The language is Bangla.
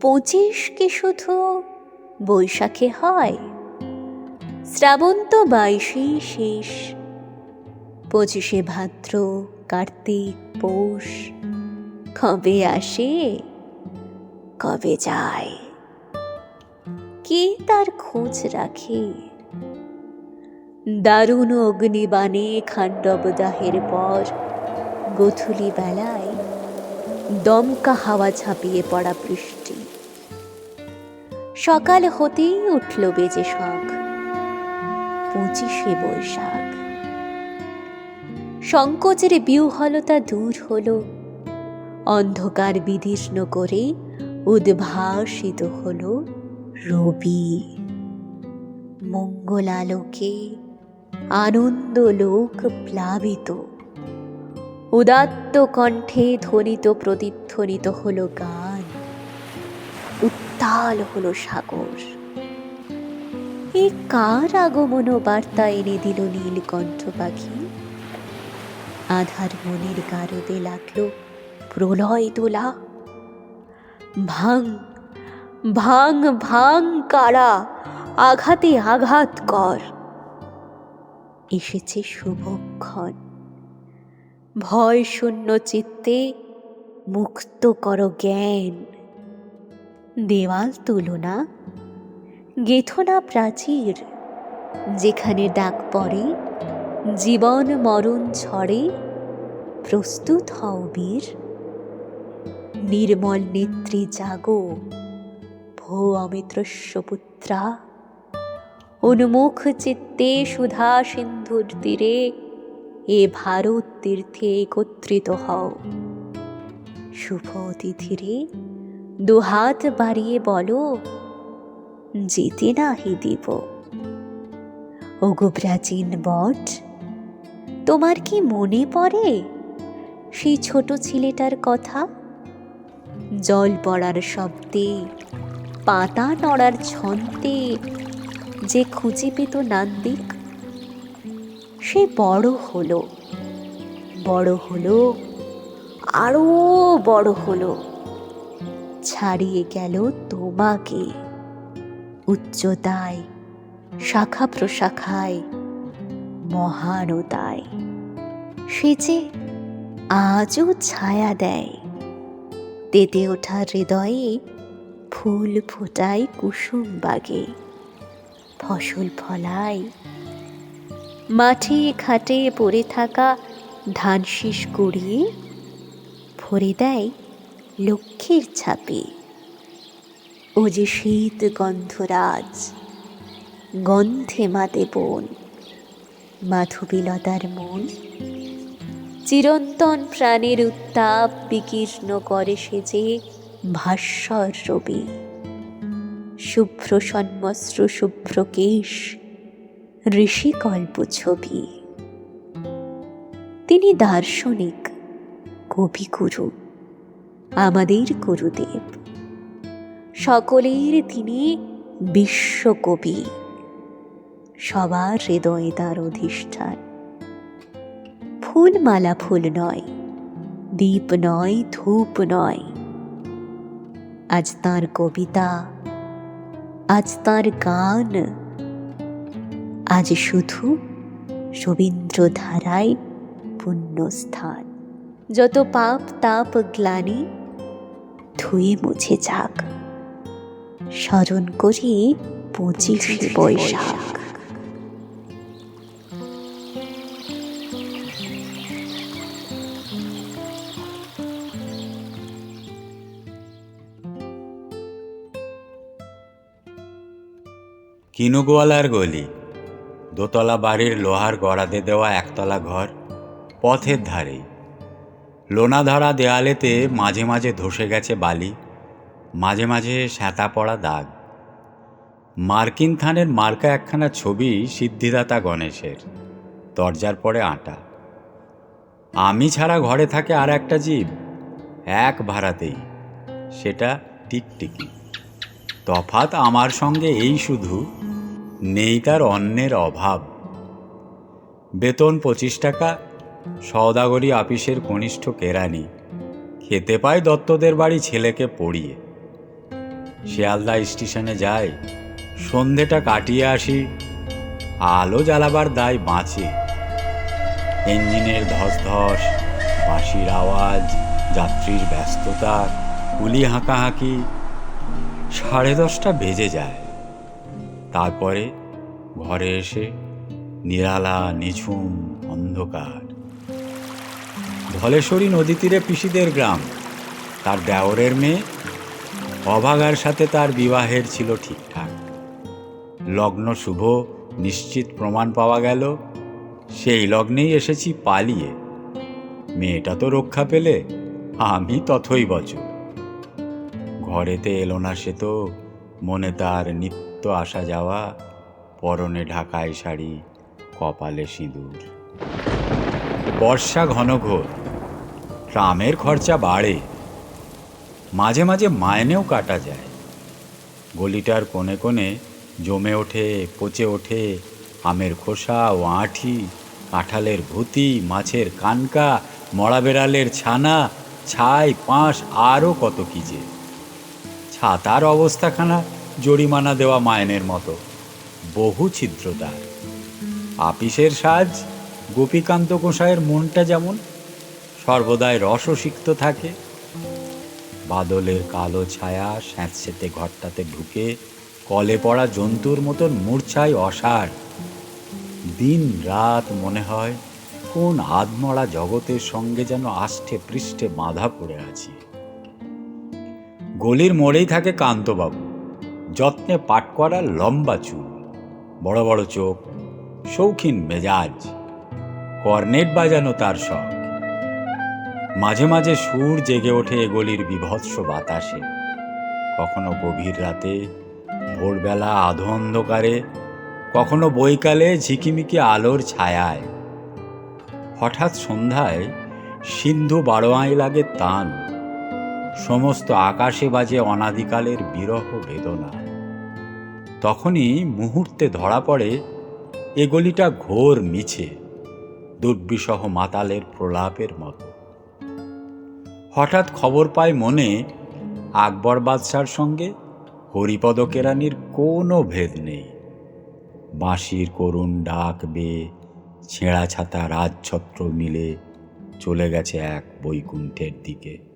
পঁচিশ কি শুধু বৈশাখে হয়? শ্রাবণ তো বাইশেই শেষ। পঁচিশে ভাদ্র, কার্তিক, পৌষ। কবে আসে? কবে যায়? কে তার খোঁজ রাখে? দারুণ অগ্নিবাণে খাণ্ডবদাহের পর, গধূলি বেলায় দমকা হাওয়া ঝাঁপিয়ে পড়া বৃষ্টি। সকাল হতেই উঠল বেজে শখ, পঁচিশে বৈশাখ। সংকোচের বিউহলতা দূর হল, অন্ধকার বিদীর্ণ করে উদ্ভাসিত হল রবি। মঙ্গলালোকে আনন্দ লোক প্লাবিত। উদাত্ত কণ্ঠে ধ্বনিত প্রতিধ্বনিত হলো গান। উত্তাল হলো সাগর। এ কার আগমন বার্তা এনে দিল নীলকণ্ঠ পাখি? আধার মনের গারদে লাগল প্রলয় তোলা। ভাং ভাং ভাং কারা, আঘাতে আঘাত কর। এসেছে শুভক্ষণ। ভয় শূন্য চিত্তে মুক্ত কর জ্ঞান। দেওয়াল তুলনা, গেথনা প্রাচীর, যেখানে ডাক পড়ে, জীবন মরণ ছড়ে, প্রস্তুত হও বীর। নির্মল নেত্রী জাগো ভো অমিত্রস্য পুত্রা। উন্মুখ চিত্তে সুধা সিন্ধুর তীরে এ ভারত তীর্থে একত্রিত হও। শুভ অতিথিরে দুহাত বাড়িয়ে বলো যেতে নাহি দিব। ওগো প্রাচীন বট, তোমার কি মনে পড়ে? সেই ছোট ছেলেটার কথা? জল পড়ার শব্দে, পাতা নড়ার ছন্দে, যে খুঁজে পেত নান্দিক সে বড় হলো। বড় হলো, আরও বড় হলো। ছাড়িয়ে গেল তোমাকে। উচ্চতায়, শাখা প্রশাখায়, মহানতায়। সে যে আজও ছায়া দেয়। তেতে ওঠা হৃদয়ে ফুল ফোটায় কুসুম বাগে। ফসল ফলায় মাঠে ঘাটে পড়ে থাকা ধান শীষ গড়িয়ে ভরে দেয় লক্ষ্মীর ছাপে। ও যে শীত গন্ধরাজ, গন্ধে মাতে বন। মাধবীলতার মন চিরন্তন প্রাণের উত্তাপ বিকীর্ণ করে সে যে ভাস্বর রবি শুভ্র সন্মস্র, শুভ্র কেশ ঋষিকল্প ছবি। তিনি দার্শনিক, কবিগুরু, আমাদের গুরুদেব। সকলের তিনি বিশ্বকবি। সবার হৃদয়ে তার অধিষ্ঠান। ফুলমালা ফুল নয়, দীপ নয়, ধূপ নয়। আজ তার কবিতা, আজ তার গান আজ শুধু রবীন্দ্র ধারায় পুণ্যস্থান। যত পাপ, তাপ, গ্লানি, ধুয়ে মুছে যাক। স্মরণ করি পঁচিশে বৈশাখ। কিনুগোয়ালার গলি। দোতলা বাড়ির লোহার গড়াদে দেওয়া একতলা ঘর পথের ধারেই। লোনা ধরা দেয়ালেতে মাঝে মাঝে ধসে গেছে বালি, মাঝে মাঝে শ্যাতা পড়া দাগ। মার্কিন থানের মার্কা একখানা ছবি সিদ্ধিদাতা গণেশের, দরজার পরে আটা। আমি ছাড়া ঘরে থাকে আর একটা জীব, এক ভাড়াতেই, সেটা টিকটিকি। তফাৎ আমার সঙ্গে এই শুধু নেই তার অন্যের অভাব। বেতন পঁচিশ টাকা, সওদাগরি আপিসের কনিষ্ঠ কেরানি খেতে পায় দত্তদের বাড়ি ছেলেকে পড়িয়ে। শিয়ালদা স্টেশনে যাই সন্ধেটা কাটিয়ে আসি, আলো জ্বালাবার দায় বাঁচে। ইঞ্জিনের ধস বাঁশির আওয়াজ, যাত্রীর ব্যস্ততা, কুলি হাঁকাহাঁকি, সাড়ে দশটা বেজে যায়। তারপরে ঘরে এসে নিরালা, নিঝুম, অন্ধকার। ধলেশ্বরী নদী তীরে পিসিদের গ্রাম। তার দেওরের মেয়ে অভাগার সাথে তার বিবাহের ছিল ঠিকঠাক। লগ্ন শুভ, নিশ্চিত প্রমাণ পাওয়া গেল। সেই লগ্নেই এসেছি পালিয়ে। মেয়েটা তো রক্ষা পেলে, আমি তথই বচন ঘরেতে এলো না সে তো মনে তার নিত্য আসা যাওয়া, পরনে ঢাকায় শাড়ি, কপালে সিঁদুর। বর্ষা ঘন ঘোর, ট্রামের খরচা বাড়ে, মাঝে মাঝে মাইনেও কাটা যায়। গলিটার কোণে কোণে জমে ওঠে, পচে ওঠে আমের খোসা ও আঁঠি, কাঁঠালের ভুতি, মাছের কানকা, মরা বেড়ালের ছানা, ছাই, পাঁশ, আরও কত কী যে। ছাতার অবস্থাখানা জরিমানা দেওয়া মায়নের মতো। বহু ছিদ্র তার আপিসের সাজ গোপীকান্ত গোসাইয়ের মনটা যেমন সর্বদাই রসসিক্ত থাকে, বাদলের কালো ছায়া স্যাঁতসেঁতে ঘরটাতে ঢুকে কলে পড়া জন্তুর মতন মূর্ছায় অসার। দিন রাত মনে হয় কোন আধমরা জগতের সঙ্গে যেন আষ্ঠে পৃষ্ঠে বাঁধা পড়ে আছি। গলির মোড়েই থাকে কান্তবাবু। যত্নে পাট করা লম্বা চুল, বড় বড় চোখ, শৌখিন মেজাজ, কর্নেট বাজানো তার শখ। মাঝে মাঝে সুর জেগে ওঠে এ গলির বিভৎস বাতাসে। কখনো গভীর রাতে, ভোরবেলা আধো অন্ধকারে, কখনো বৈকালে ঝিকিমিকি আলোর ছায়ায়। হঠাৎ সন্ধ্যায় সিন্ধু বারোয়াই লাগে তান সমস্ত আকাশে বাজে অনাদিকালের বিরহ বেদনা। তখনই মুহূর্তে ধরা পড়ে এ গলিটা ঘোর মিছে দুর্বিসহ মাতালের প্রলাপের মতো। হঠাৎ খবর পায় মনে আকবর বাদশার সঙ্গে হরিপদ কেরানির কোনো ভেদ নেই। বাঁশির করুণ ডাক বেয়ে ছেঁড়া ছাতা রাজছত্র মিলে চলে গেছে এক বৈকুণ্ঠের দিকে।